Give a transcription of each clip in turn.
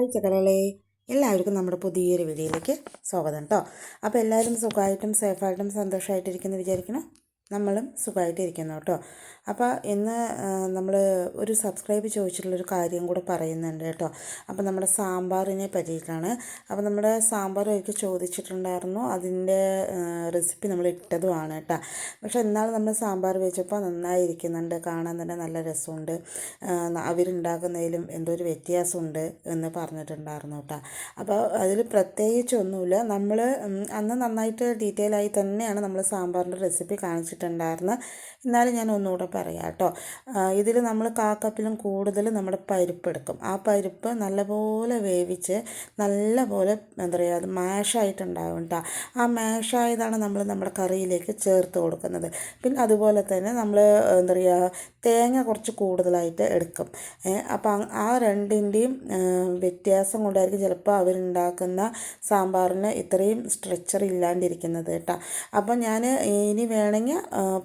Hi ചക്കരകളെ എല്ലാവർക്കും നമ്മുടെ പുതിയൊരു വീഡിയോയിലേക്ക് സ്വാഗതം കേട്ടോ അപ്പോൾ എല്ലാവരും സുഖമായിട്ടും സേഫായിട്ടും സന്തോഷമായിട്ടിരിക്കുന്നു വിചാരിക്കണം നമ്മളും സുഖമായിട്ടിരിക്കുന്നു കേട്ടോ. അപ്പോൾ ഇന്ന് നമ്മൾ ഒരു സബ്സ്ക്രൈബ് ചോദിച്ചിട്ടുള്ളൊരു കാര്യം കൂടെ പറയുന്നുണ്ട് കേട്ടോ. അപ്പോൾ നമ്മുടെ സാമ്പാറിനെ പറ്റിയിട്ടാണ്. അപ്പോൾ നമ്മുടെ സാമ്പാർ ഒരിക്കൽ ചോദിച്ചിട്ടുണ്ടായിരുന്നു. അതിന്റെ റെസിപ്പി നമ്മൾ ഇട്ടതുമാണ് കേട്ടോ. പക്ഷേ എന്നാലും നമ്മൾ സാമ്പാർ വെച്ചപ്പോൾ നന്നായിരിക്കുന്നുണ്ട്. കാണാൻ തന്നെ നല്ല രസമുണ്ട്. അവരുണ്ടാക്കുന്നതിലും എന്തോ ഒരു വ്യത്യാസമുണ്ട് എന്ന് പറഞ്ഞിട്ടുണ്ടായിരുന്നു കേട്ടോ. അപ്പോൾ അതിൽ പ്രത്യേകിച്ചൊന്നുമില്ല. നമ്മൾ അന്ന് നന്നായിട്ട് ഡീറ്റെയിൽ ആയി തന്നെയാണ് നമ്മൾ സാമ്പാറിന്റെ റെസിപ്പി കാണിച്ചിട്ടുണ്ടായിരുന്നത് എന്നാലും ഞാൻ ഒന്നുകൂടെ പറയാം കേട്ടോ ഇതിൽ നമ്മൾ കാക്കപ്പിലും കൂടുതൽ നമ്മുടെ പരിപ്പ് എടുക്കും. ആ പരിപ്പ് നല്ലപോലെ വേവിച്ച് നല്ലപോലെ എന്താ പറയുക അത് മാഷായിട്ടുണ്ടാവും കേട്ടോ ആ മാഷായതാണ് നമ്മൾ നമ്മുടെ കറിയിലേക്ക് ചേർത്ത് കൊടുക്കുന്നത്. പിന്നെ അതുപോലെ തന്നെ നമ്മൾ എന്താ പറയുക തേങ്ങ കുറച്ച് കൂടുതലായിട്ട് എടുക്കും. അപ്പം ആ രണ്ടിന്റെയും വ്യത്യാസം കൊണ്ടായിരിക്കും ചിലപ്പോൾ അവരുണ്ടാക്കുന്ന സാമ്പാറിന് ഇത്രയും സ്ട്രെച്ചർ ഇല്ലാണ്ടിരിക്കുന്നത് കേട്ടോ അപ്പം ഞാൻ ഇനി വേണമെങ്കിൽ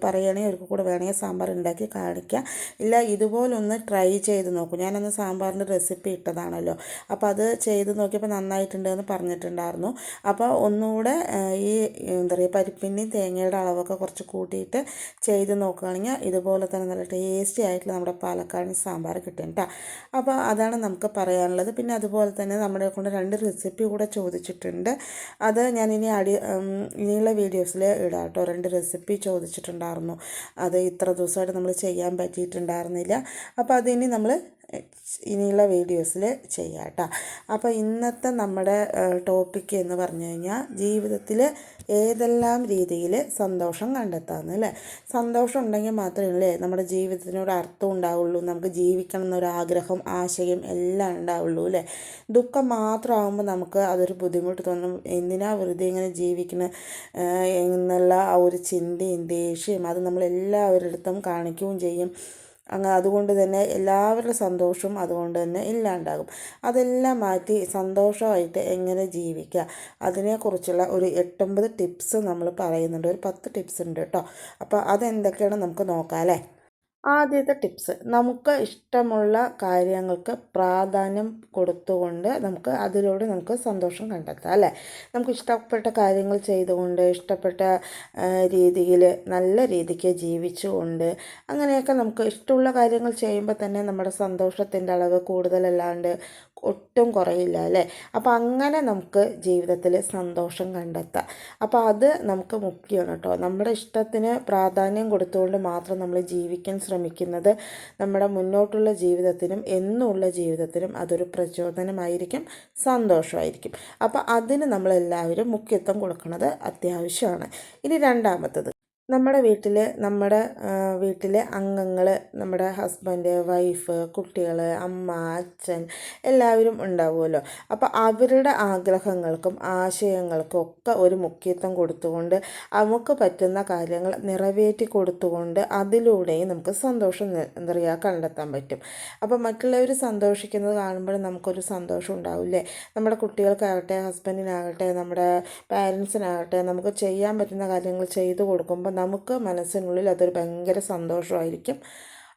പറയുകയാണെങ്കിൽ ഒരു കൂടെ വേണമെങ്കിൽ സാമ്പാർ ഉണ്ടാക്കി കാണിക്കാം. ഇല്ല ഇതുപോലൊന്ന് ട്രൈ ചെയ്ത് നോക്കും. ഞാനന്ന് സാമ്പാറിന്റെ റെസിപ്പി ഇട്ടതാണല്ലോ. അപ്പോൾ അത് ചെയ്ത് നോക്കിയപ്പോൾ നന്നായിട്ടുണ്ട് എന്ന് പറഞ്ഞിട്ടുണ്ടായിരുന്നു. അപ്പോൾ ഒന്നുകൂടെ ഈ എന്താ പറയുക പരിപ്പിന്റെയും തേങ്ങയുടെ അളവൊക്കെ കുറച്ച് കൂട്ടിയിട്ട് ചെയ്ത് നോക്കുകയാണെങ്കിൽ ഇതുപോലെ തന്നെ നല്ല ടേസ്റ്റി ആയിട്ടുള്ള നമ്മുടെ പാലക്കാടൻ സാമ്പാർ കിട്ടും കേട്ടോ. അപ്പോൾ അതാണ് നമുക്ക് പറയാനുള്ളത്. പിന്നെ അതുപോലെ തന്നെ നമ്മുടെ കൊണ്ട് രണ്ട് റെസിപ്പി കൂടെ ചോദിച്ചിട്ടുണ്ട്. അത് ഞാൻ ഇനി അടി ഇനിയുള്ള വീഡിയോസിൽ ഇടാം കേട്ടോ. രണ്ട് റെസിപ്പി ചോദിച്ചിട്ടുണ്ടായിരുന്നു. അത് ഇത്ര ദിവസമായിട്ട് നമ്മൾ ചെയ്യാൻ പറ്റിയിട്ടുണ്ടായിരുന്നില്ല. അപ്പോൾ അതിനി നമ്മൾ ഇനിയുള്ള വീഡിയോസിൽ ചെയ്യാം കേട്ടോ അപ്പോൾ ഇന്നത്തെ നമ്മുടെ ടോപ്പിക്ക് എന്ന് പറഞ്ഞു കഴിഞ്ഞാൽ ജീവിതത്തിൽ ഏതെല്ലാം രീതിയിൽ സന്തോഷം കണ്ടെത്താമെന്ന് അല്ലേ? സന്തോഷം ഉണ്ടെങ്കിൽ മാത്രമേ മാത്രമല്ലേ നമ്മുടെ ജീവിതത്തിനൊരു അർത്ഥം ഉണ്ടാവുള്ളൂ നമുക്ക് ജീവിക്കണം എന്നൊരു ആഗ്രഹം ആശയം എല്ലാം ഉണ്ടാവുള്ളൂ അല്ലേ? ദുഃഖം മാത്രമാകുമ്പോൾ നമുക്ക് അതൊരു ബുദ്ധിമുട്ട് തോന്നും. എന്തിനാ വെറുതെ ഇങ്ങനെ ജീവിക്കണം? എന്നുള്ള ആ ഒരു ചിന്തയും ദേഷ്യം അത് നമ്മൾ എല്ലാവരുടെ അടുത്തും കാണിക്കുകയും ചെയ്യും. അങ്ങനെ അതുകൊണ്ട് തന്നെ എല്ലാവരുടെ സന്തോഷവും അതുകൊണ്ട് തന്നെ ഇല്ലാണ്ടാകും. അതെല്ലാം മാറ്റി സന്തോഷമായിട്ട് എങ്ങനെ ജീവിക്കുക? അതിനെക്കുറിച്ചുള്ള ഒരു എട്ടൊമ്പത് ടിപ്സ് നമ്മൾ പറയുന്നുണ്ട്. ഒരു പത്ത് ടിപ്സ് ഉണ്ട് കേട്ടോ. അപ്പോൾ അതെന്തൊക്കെയാണ് നമുക്ക് നോക്കാം അല്ലേ? ആദ്യത്തെ ടിപ്സ്. നമുക്ക് ഇഷ്ടമുള്ള കാര്യങ്ങൾക്ക് പ്രാധാന്യം കൊടുത്തുകൊണ്ട് നമുക്ക് അതിലൂടെ നമുക്ക് സന്തോഷം കണ്ടെത്താം അല്ലേ? നമുക്ക് ഇഷ്ടപ്പെട്ട കാര്യങ്ങൾ ചെയ്തുകൊണ്ട് ഇഷ്ടപ്പെട്ട രീതിയിൽ നല്ല രീതിക്ക് ജീവിച്ചുകൊണ്ട് അങ്ങനെയൊക്കെ നമുക്ക് ഇഷ്ടമുള്ള കാര്യങ്ങൾ ചെയ്യുമ്പോൾ തന്നെ നമ്മുടെ സന്തോഷത്തിന്റെ അളവ് കൂടുതലല്ലാണ്ട് ഒട്ടും കുറയില്ല അല്ലേ? അപ്പോൾ അങ്ങനെ നമുക്ക് ജീവിതത്തിൽ സന്തോഷം കണ്ടെത്താം. അപ്പോൾ അത് നമുക്ക് മുഖ്യമാണ് കേട്ടോ. നമ്മുടെ ഇഷ്ടത്തിന് പ്രാധാന്യം കൊടുത്തുകൊണ്ട് മാത്രം നമ്മൾ ജീവിക്കാൻ ശ്രമിക്കുന്നത്. നമ്മുടെ മുന്നോട്ടുള്ള ജീവിതത്തിനും എന്നുള്ള ജീവിതത്തിനും അതൊരു പ്രചോദനമായിരിക്കും സന്തോഷമായിരിക്കും. അപ്പോൾ അതിന് നമ്മളെല്ലാവരും മുഖ്യത്വം കൊടുക്കുന്നത് അത്യാവശ്യമാണ്. ഇനി രണ്ടാമത്തത്. നമ്മുടെ വീട്ടിൽ നമ്മുടെ വീട്ടിലെ അംഗങ്ങൾ നമ്മുടെ ഹസ്ബൻഡ് വൈഫ് കുട്ടികൾ അമ്മ അച്ഛൻ എല്ലാവരും ഉണ്ടാവുമല്ലോ. അപ്പോൾ അവരുടെ ആഗ്രഹങ്ങൾക്കും ആശയങ്ങൾക്കും ഒക്കെ ഒരു മുഖ്യത്വം കൊടുത്തുകൊണ്ട് നമുക്ക് പറ്റുന്ന കാര്യങ്ങൾ നിറവേറ്റി കൊടുത്തുകൊണ്ട് അതിലൂടെയും നമുക്ക് സന്തോഷം എന്താ കണ്ടെത്താൻ പറ്റും. അപ്പോൾ മറ്റുള്ളവർ സന്തോഷിക്കുന്നത് കാണുമ്പോൾ നമുക്കൊരു സന്തോഷം ഉണ്ടാവില്ലേ? നമ്മുടെ കുട്ടികൾക്കാകട്ടെ ഹസ്ബൻഡിനാകട്ടെ നമ്മുടെ പാരൻസിനാകട്ടെ നമുക്ക് ചെയ്യാൻ പറ്റുന്ന കാര്യങ്ങൾ ചെയ്തു കൊടുക്കുമ്പോൾ നമുക്ക് മനസ്സിനുള്ളിൽ അതൊരു ഭയങ്കര സന്തോഷമായിരിക്കും.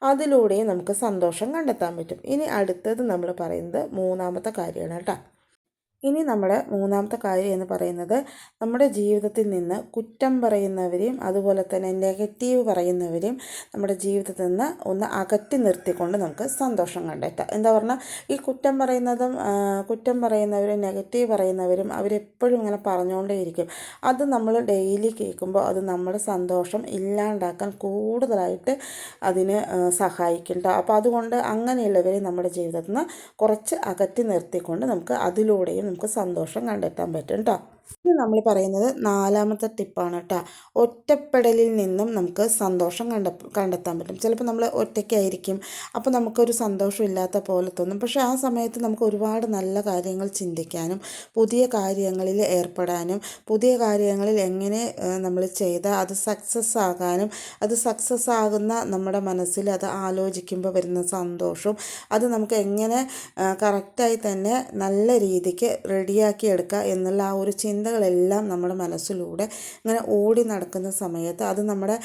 അതിലൂടെ നമുക്ക് സന്തോഷം കണ്ടെത്താൻ പറ്റും. ഇനി അടുത്തത് നമ്മൾ പറയുന്നത് മൂന്നാമത്തെ കാര്യമാണ് കേട്ടോ. ഇനി നമ്മുടെ മൂന്നാമത്തെ കാര്യം എന്ന് പറയുന്നത് നമ്മുടെ ജീവിതത്തിൽ നിന്ന് കുറ്റം പറയുന്നവരെയും അതുപോലെ തന്നെ നെഗറ്റീവ് പറയുന്നവരെയും നമ്മുടെ ജീവിതത്തിൽ നിന്ന് ഒന്ന് അകറ്റി നിർത്തിക്കൊണ്ട് നമുക്ക് സന്തോഷം കണ്ടെത്താം. എന്താ പറഞ്ഞാൽ ഈ കുറ്റം പറയുന്നതും കുറ്റം പറയുന്നവരും നെഗറ്റീവ് പറയുന്നവരും അവരെപ്പോഴും ഇങ്ങനെ പറഞ്ഞുകൊണ്ടേയിരിക്കും അത് നമ്മൾ ഡെയിലി കേൾക്കുമ്പോൾ അത് നമ്മുടെ സന്തോഷം ഇല്ലാണ്ടാക്കാൻ കൂടുതലായിട്ട് അതിന് സഹായിക്കും അപ്പോൾ അതുകൊണ്ട് അങ്ങനെയുള്ളവരെ നമ്മുടെ ജീവിതത്തിൽ നിന്ന് കുറച്ച് അകറ്റി നിർത്തിക്കൊണ്ട് നമുക്ക് അതിലൂടെയും നമുക്ക് സന്തോഷം കണ്ടെത്താൻ പറ്റും കേട്ടോ ഇനി നമ്മൾ പറയുന്നത് നാലാമത്തെ ടിപ്പാണ് കേട്ടോ. ഒറ്റപ്പെടലിൽ നിന്നും നമുക്ക് സന്തോഷം കണ്ട കണ്ടെത്താൻ പറ്റും. ചിലപ്പോൾ നമ്മൾ ഒറ്റയ്ക്കായിരിക്കും. അപ്പോൾ നമുക്കൊരു സന്തോഷം ഇല്ലാത്ത പോലെ തോന്നും. പക്ഷേ ആ സമയത്ത് നമുക്ക് ഒരുപാട് നല്ല കാര്യങ്ങൾ ചിന്തിക്കാനും പുതിയ കാര്യങ്ങളിൽ ഏർപ്പെടാനും പുതിയ കാര്യങ്ങളിൽ എങ്ങനെ നമ്മൾ ചെയ്ത അത് സക്സസ് ആകാനും അത് സക്സസ് ആകുന്ന നമ്മുടെ മനസ്സിൽ അത് ആലോചിക്കുമ്പോൾ വരുന്ന സന്തോഷവും അത് നമുക്ക് എങ്ങനെ കറക്റ്റായി തന്നെ നല്ല രീതിക്ക് റെഡിയാക്കി എടുക്കുക എന്നുള്ള ആ ഒരു ചിന്ത ചിന്തകളെല്ലാം നമ്മുടെ മനസ്സിലൂടെ ഇങ്ങനെ ഓടി നടക്കുന്ന സമയത്ത് അത് നമ്മുടെ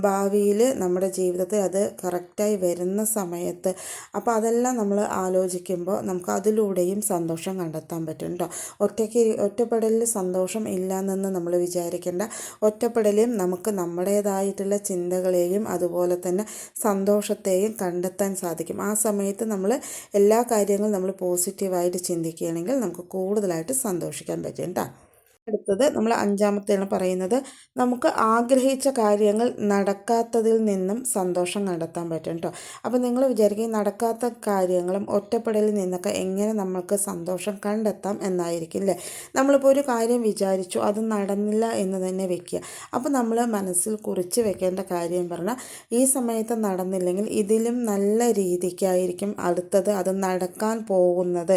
ഭാവിയിൽ നമ്മുടെ ജീവിതത്തിൽ അത് കറക്റ്റായി വരുന്ന സമയത്ത് അപ്പോൾ അതെല്ലാം നമ്മൾ ആലോചിക്കുമ്പോൾ നമുക്ക് അതിലൂടെയും സന്തോഷം കണ്ടെത്താൻ പറ്റും കേട്ടോ ഒറ്റയ്ക്ക് ഒറ്റപ്പെടലിൽ സന്തോഷം ഇല്ലയെന്ന് നമ്മൾ വിചാരിക്കേണ്ട. ഒറ്റപ്പെടലും നമുക്ക് നമ്മുടേതായിട്ടുള്ള ചിന്തകളെയും അതുപോലെ തന്നെ സന്തോഷത്തെയും കണ്ടെത്താൻ സാധിക്കും. ആ സമയത്ത് നമ്മൾ എല്ലാ കാര്യങ്ങളും നമ്മൾ പോസിറ്റീവായിട്ട് ചിന്തിക്കുകയാണെങ്കിൽ നമുക്ക് കൂടുതലായിട്ട് സന്തോഷിക്കാൻ പറ്റും കേട്ടോ അടുത്തത് നമ്മൾ അഞ്ചാമത്തെയാണ് പറയുന്നത് നമുക്ക് ആഗ്രഹിച്ച കാര്യങ്ങൾ നടക്കാത്തതിൽ നിന്നും സന്തോഷം കണ്ടെത്താൻ പറ്റും കേട്ടോ അപ്പോൾ നിങ്ങൾ വിചാരിക്കും നടക്കാത്ത കാര്യങ്ങളും ഒറ്റപ്പെടലിൽ നിന്നൊക്കെ എങ്ങനെ നമ്മൾക്ക് സന്തോഷം കണ്ടെത്താം എന്നായിരിക്കും അല്ലേ നമ്മളിപ്പോൾ ഒരു കാര്യം വിചാരിച്ചു അത് നടന്നില്ല എന്ന് തന്നെ വെക്കുക. അപ്പോൾ നമ്മൾ മനസ്സിൽ കുറിച്ച് വെക്കേണ്ട കാര്യം പറഞ്ഞാൽ ഈ സമയത്ത് നടന്നില്ലെങ്കിൽ ഇതിലും നല്ല രീതിക്കായിരിക്കും അടുത്തത് അത് നടക്കാൻ പോകുന്നത്.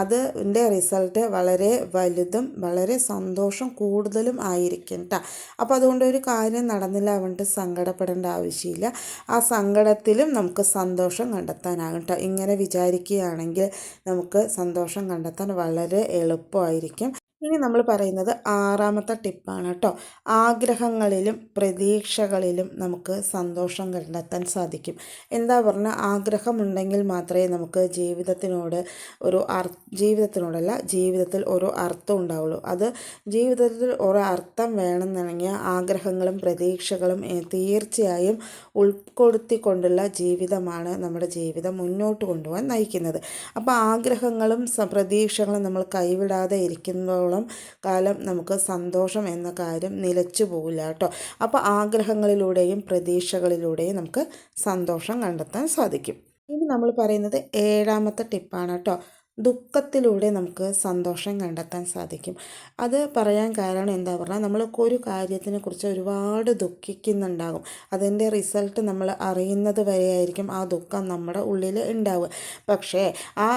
അതിന്റെ റിസൾട്ട് വളരെ വലുതും വളരെ സന്തോഷം കൂടുതലും ആയിരിക്കും കേട്ടോ അപ്പോൾ അതുകൊണ്ട് ഒരു കാര്യം നടന്നില്ല അവന്റെ സങ്കടപ്പെടേണ്ട ആവശ്യമില്ല. ആ സങ്കടത്തിലും നമുക്ക് സന്തോഷം കണ്ടെത്താനാകും കേട്ടോ ഇങ്ങനെ വിചാരിക്കുകയാണെങ്കിൽ നമുക്ക് സന്തോഷം കണ്ടെത്താൻ വളരെ എളുപ്പമായിരിക്കും. ഇനി നമ്മൾ പറയുന്നത് ആറാമത്തെ ടിപ്പാണ് കേട്ടോ. ആഗ്രഹങ്ങളിലും പ്രതീക്ഷകളിലും നമുക്ക് സന്തോഷം കണ്ടെത്താൻ സാധിക്കും. എന്താ പറഞ്ഞാൽ ആഗ്രഹമുണ്ടെങ്കിൽ മാത്രമേ നമുക്ക് ജീവിതത്തിനോട് ഒരു അർ ജീവിതത്തിനോടല്ല ജീവിതത്തിൽ ഒരു അർത്ഥം ഉണ്ടാവുള്ളൂ. അത് ജീവിതത്തിൽ ഒരു അർത്ഥം വേണമെന്നുണ്ടെങ്കിൽ ആഗ്രഹങ്ങളും പ്രതീക്ഷകളും തീർച്ചയായും ഉൾക്കൊടുത്തിക്കൊണ്ടുള്ള ജീവിതമാണ് നമ്മുടെ ജീവിതം മുന്നോട്ട് കൊണ്ടുപോകാൻ നയിക്കുന്നത്. അപ്പോൾ ആഗ്രഹങ്ങളും പ്രതീക്ഷകളും നമ്മൾ കൈവിടാതെ ഇരിക്കുമ്പോൾ വർഷത്തോളം കാലം നമുക്ക് സന്തോഷം എന്ന കാര്യം നിലച്ചു പോകില്ല കേട്ടോ. അപ്പോൾ ആഗ്രഹങ്ങളിലൂടെയും പ്രതീക്ഷകളിലൂടെയും നമുക്ക് സന്തോഷം കണ്ടെത്താൻ സാധിക്കും. ഇനി നമ്മൾ പറയുന്നത് ഏഴാമത്തെ ടിപ്പാണ് കേട്ടോ. ദുഃഖത്തിലൂടെ നമുക്ക് സന്തോഷം കണ്ടെത്താൻ സാധിക്കും. അത് പറയാൻ കാരണം എന്താ പറഞ്ഞാൽ നമ്മൾ ഒരു കാര്യത്തിനെ കുറിച്ച് ഒരുപാട് ദുഃഖിക്കുന്നുണ്ടാകും. അതിന്റെ റിസൾട്ട് നമ്മൾ അറിയുന്നത് വരെയായിരിക്കും ആ ദുഃഖം നമ്മുടെ ഉള്ളിൽ ഉണ്ടാവുക. പക്ഷേ ആ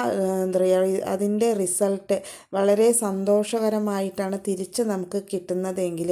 അതിന്റെ റിസൾട്ട് വളരെ സന്തോഷകരമായിട്ടാണ് തിരിച്ച് നമുക്ക് കിട്ടുന്നതെങ്കിൽ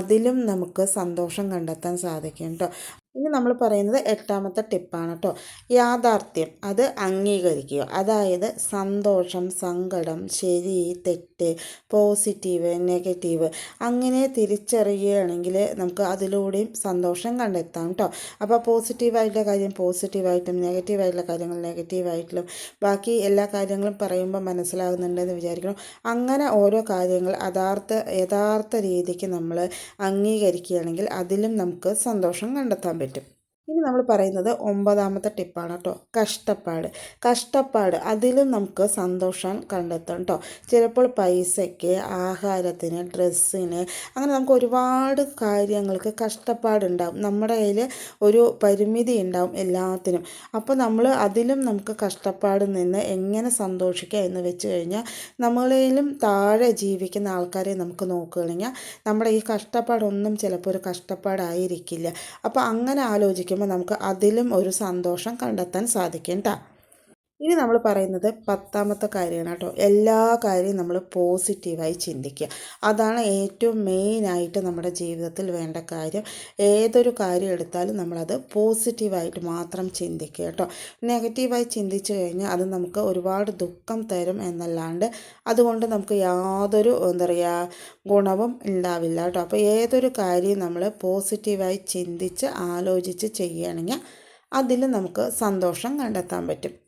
അതിലും നമുക്ക് സന്തോഷം കണ്ടെത്താൻ സാധിക്കും കേട്ടോ ഇനി നമ്മൾ പറയുന്നത് എട്ടാമത്തെ ടിപ്പാണ് കേട്ടോ യാഥാർത്ഥ്യം അത് അംഗീകരിക്കുക. അതായത് സന്തോഷം സങ്കടം ശരി തെറ്റ് പോസിറ്റീവ് നെഗറ്റീവ് അങ്ങനെ തിരിച്ചറിയുകയാണെങ്കിൽ നമുക്ക് അതിലൂടെയും സന്തോഷം കണ്ടെത്താം കേട്ടോ അപ്പോൾ പോസിറ്റീവായിട്ടുള്ള കാര്യം പോസിറ്റീവായിട്ടും നെഗറ്റീവായിട്ടുള്ള കാര്യങ്ങൾ നെഗറ്റീവായിട്ടും ബാക്കി എല്ലാ കാര്യങ്ങളും പറയുമ്പോൾ മനസ്സിലാകുന്നുണ്ടെന്ന് വിചാരിക്കണം അങ്ങനെ ഓരോ കാര്യങ്ങൾ യഥാർത്ഥ യഥാർത്ഥ രീതിക്ക് നമ്മൾ അംഗീകരിക്കുകയാണെങ്കിൽ അതിലും നമുക്ക് സന്തോഷം കണ്ടെത്താൻ പറ്റും. ഇനി നമ്മൾ പറയുന്നത് ഒമ്പതാമത്തെ ടിപ്പാണ് കേട്ടോ കഷ്ടപ്പാട്. കഷ്ടപ്പാട് അതിലും നമുക്ക് സന്തോഷം കണ്ടെത്താം കേട്ടോ ചിലപ്പോൾ പൈസയ്ക്ക് ആഹാരത്തിന് ഡ്രസ്സിന് അങ്ങനെ നമുക്ക് ഒരുപാട് കാര്യങ്ങൾക്ക് കഷ്ടപ്പാടുണ്ടാവും. നമ്മുടെ കയ്യിൽ ഒരു പരിമിതി ഉണ്ടാവും എല്ലാത്തിനും. അപ്പോൾ നമ്മൾ അതിലും നമുക്ക് കഷ്ടപ്പാട് നിന്ന് എങ്ങനെ സന്തോഷിക്കുക എന്ന് വെച്ച് കഴിഞ്ഞാൽ നമ്മളേലും താഴെ ജീവിക്കുന്ന ആൾക്കാരെ നമുക്ക് നോക്കുകയാണെങ്കിൽ നമ്മുടെ ഈ കഷ്ടപ്പാടൊന്നും ചിലപ്പോൾ ഒരു കഷ്ടപ്പാടായിരിക്കില്ല. അപ്പോൾ അങ്ങനെ ആലോചിക്കും ആലോചിക്കുമ്പോൾ നമുക്ക് അതിലും ഒരു സന്തോഷം കണ്ടെത്താൻ സാധിക്കും കേട്ടോ ഇനി നമ്മൾ പറയുന്നത് പത്താമത്തെ കാര്യമാണ് കേട്ടോ. എല്ലാ കാര്യവും നമ്മൾ പോസിറ്റീവായി ചിന്തിക്കുക. അതാണ് ഏറ്റവും മെയിനായിട്ട് നമ്മുടെ ജീവിതത്തിൽ വേണ്ട കാര്യം. ഏതൊരു കാര്യം എടുത്താലും നമ്മളത് പോസിറ്റീവായിട്ട് മാത്രം ചിന്തിക്കുക കേട്ടോ. നെഗറ്റീവായി ചിന്തിച്ചു കഴിഞ്ഞാൽ അത് നമുക്ക് ഒരുപാട് ദുഃഖം തരും എന്നല്ലാണ്ട് അതുകൊണ്ട് നമുക്ക് യാതൊരു എന്താ പറയുക ഗുണവും ഉണ്ടാവില്ല കേട്ടോ. അപ്പോൾ ഏതൊരു കാര്യം നമ്മൾ പോസിറ്റീവായി ചിന്തിച്ച് ആലോചിച്ച് ചെയ്യുകയാണെങ്കിൽ അതിൽ നമുക്ക് സന്തോഷം കണ്ടെത്താൻ പറ്റും.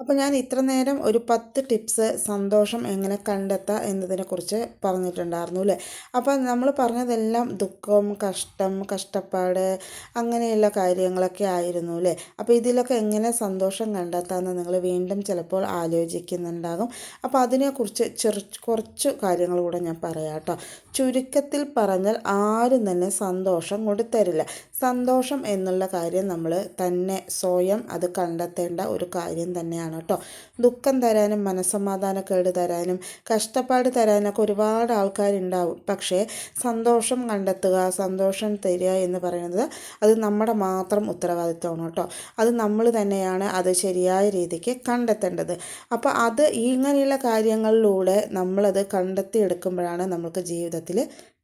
അപ്പോൾ ഞാൻ ഇത്ര നേരം ഒരു പത്ത് ടിപ്സ് സന്തോഷം എങ്ങനെ കണ്ടെത്താം എന്നതിനെക്കുറിച്ച് പറഞ്ഞിട്ടുണ്ടായിരുന്നു അല്ലേ? അപ്പോൾ നമ്മൾ പറഞ്ഞതെല്ലാം ദുഃഖം കഷ്ടം കഷ്ടപ്പാട് അങ്ങനെയുള്ള കാര്യങ്ങളൊക്കെ ആയിരുന്നു അല്ലേ? അപ്പോൾ ഇതിലൊക്കെ എങ്ങനെ സന്തോഷം കണ്ടെത്താമെന്ന് നിങ്ങൾ വീണ്ടും ചിലപ്പോൾ ആലോചിക്കുന്നുണ്ടാകും. അപ്പോൾ അതിനെക്കുറിച്ച് ചെറു കുറച്ച് കാര്യങ്ങൾ കൂടെ ഞാൻ പറയാം കേട്ടോ. ചുരുക്കത്തിൽ പറഞ്ഞാൽ ആരും തന്നെ സന്തോഷം കൊടുത്തരില്ല സന്തോഷം എന്നുള്ള കാര്യം നമ്മൾ തന്നെ സ്വയം അത് കണ്ടെത്തേണ്ട ഒരു കാര്യം തന്നെയാണ് കേട്ടോ. ദുഃഖം തരാനും മനസ്സമാധാനക്കേട് തരാനും കഷ്ടപ്പാട് തരാനൊക്കെ ഒരുപാട് ആൾക്കാരുണ്ടാവും. പക്ഷേ സന്തോഷം കണ്ടെത്തുക സന്തോഷം തരിക എന്ന് പറയുന്നത് അത് നമ്മുടെ മാത്രം ഉത്തരവാദിത്വമാണ് കേട്ടോ. അത് നമ്മൾ തന്നെയാണ് അത് ശരിയായ രീതിക്ക് കണ്ടെത്തേണ്ടത്. അപ്പോൾ അത് ഇങ്ങനെയുള്ള കാര്യങ്ങളിലൂടെ നമ്മളത് കണ്ടെത്തിയെടുക്കുമ്പോഴാണ് നമുക്ക് ജീവിതത്തിൽ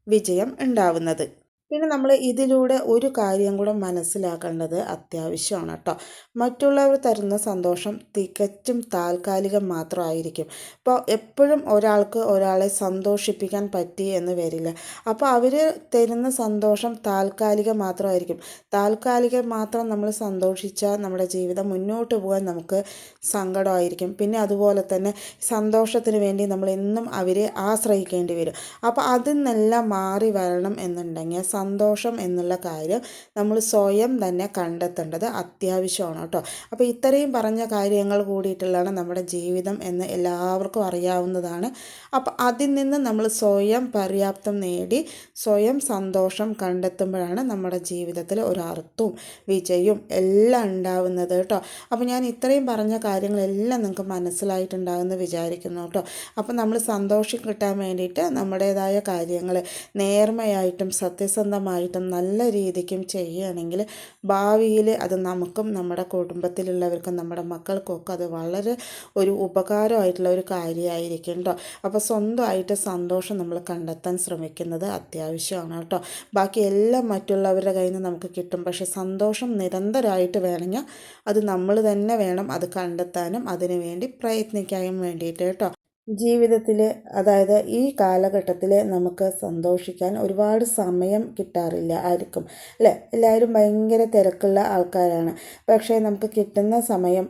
വിജയം ഉണ്ടാവുന്നത്. പിന്നെ നമ്മൾ ഇതിലൂടെ ഒരു കാര്യം കൂടെ മനസ്സിലാക്കേണ്ടത് അത്യാവശ്യമാണ് കേട്ടോ. മറ്റുള്ളവർ തരുന്ന സന്തോഷം തികച്ചും താൽക്കാലികം മാത്രമായിരിക്കും. ഇപ്പോൾ എപ്പോഴും ഒരാൾക്ക് ഒരാളെ സന്തോഷിപ്പിക്കാൻ പറ്റി എന്ന് വരില്ല. അപ്പോൾ അവർ തരുന്ന സന്തോഷം താൽക്കാലികം മാത്രമായിരിക്കും. താൽക്കാലികം മാത്രം നമ്മൾ സന്തോഷിച്ചാൽ നമ്മുടെ ജീവിതം മുന്നോട്ട് പോകാൻ നമുക്ക് സങ്കടമായിരിക്കും. പിന്നെ അതുപോലെ തന്നെ സന്തോഷത്തിന് വേണ്ടി നമ്മൾ എന്നും അവരെ ആശ്രയിക്കേണ്ടി വരും. അപ്പോൾ അതിൽ നിന്നെല്ലാം മാറി വരണം എന്നുണ്ടെങ്കിൽ സന്തോഷം എന്നുള്ള കാര്യം നമ്മൾ സ്വയം തന്നെ കണ്ടെത്തേണ്ടത് അത്യാവശ്യമാണ് കേട്ടോ. അപ്പോൾ ഇത്രയും പറഞ്ഞ കാര്യങ്ങൾ കൂടിയിട്ടുള്ളതാണ് നമ്മുടെ ജീവിതം എന്ന് എല്ലാവർക്കും അറിയാവുന്നതാണ്. അപ്പോൾ അതിൽ നിന്ന് നമ്മൾ സ്വയം പര്യാപ്തം നേടി സ്വയം സന്തോഷം കണ്ടെത്തുമ്പോഴാണ് നമ്മുടെ ജീവിതത്തിൽ ഒരർത്ഥവും വിജയവും എല്ലാം ഉണ്ടാവുന്നത് കേട്ടോ. അപ്പോൾ ഞാൻ ഇത്രയും പറഞ്ഞ കാര്യങ്ങളെല്ലാം നിങ്ങൾക്ക് മനസ്സിലായിട്ടുണ്ടാകുമെന്ന് വിചാരിക്കുന്നു കേട്ടോ. അപ്പോൾ നമ്മൾ സന്തോഷം കിട്ടാൻ വേണ്ടിയിട്ട് നമ്മുടേതായ കാര്യങ്ങൾ നേർമയായിട്ടും സത്യസന്ധമായിട്ടും നല്ല രീതിക്കും ചെയ്യുകയാണെങ്കിൽ ഭാവിയിൽ അത് നമുക്കും നമ്മുടെ കുടുംബത്തിലുള്ളവർക്കും നമ്മുടെ മക്കൾക്കൊക്കെ അത് വളരെ ഒരു ഉപകാരമായിട്ടുള്ള ഒരു കാര്യമായിരിക്കും കേട്ടോ. അപ്പോൾ സ്വന്തമായിട്ട് സന്തോഷം നമ്മൾ കണ്ടെത്താൻ ശ്രമിക്കുന്നത് അത്യാവശ്യമാണ് കേട്ടോ. ബാക്കി എല്ലാം മറ്റുള്ളവരുടെ കയ്യിൽ നിന്ന് നമുക്ക് കിട്ടും. പക്ഷേ സന്തോഷം നിരന്തരമായിട്ട് വേണമെങ്കിൽ അത് നമ്മൾ തന്നെ വേണം അത് കണ്ടെത്താനും അതിനു വേണ്ടി പ്രയത്നിക്കാനും വേണ്ടിയിട്ട് കേട്ടോ. ജീവിതത്തിൽ അതായത് ഈ കാലഘട്ടത്തിൽ നമുക്ക് സന്തോഷിക്കാൻ ഒരുപാട് സമയം കിട്ടാറില്ല ആർക്കും. അല്ലേ? എല്ലാവരും ഭയങ്കര തിരക്കുള്ള ആൾക്കാരാണ്. പക്ഷേ നമുക്ക് കിട്ടുന്ന സമയം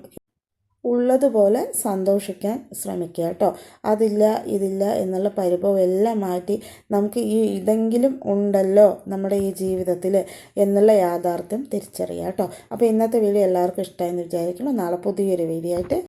ഉള്ളതുപോലെ സന്തോഷിക്കാൻ ശ്രമിക്കുക കേട്ടോ. അതില്ല ഇതില്ല എന്നുള്ള പരിഭവം എല്ലാം മാറ്റി നമുക്ക് ഈ ഇതെങ്കിലും ഉണ്ടല്ലോ നമ്മുടെ ഈ ജീവിതത്തിൽ എന്നുള്ള യാഥാർത്ഥ്യം തിരിച്ചറിയാം കേട്ടോ. അപ്പോൾ ഇന്നത്തെ വീഡിയോ എല്ലാവർക്കും ഇഷ്ടമായെന്ന് വിചാരിക്കണം നാളെ പുതിയൊരു വീഡിയോ ആയിട്ട്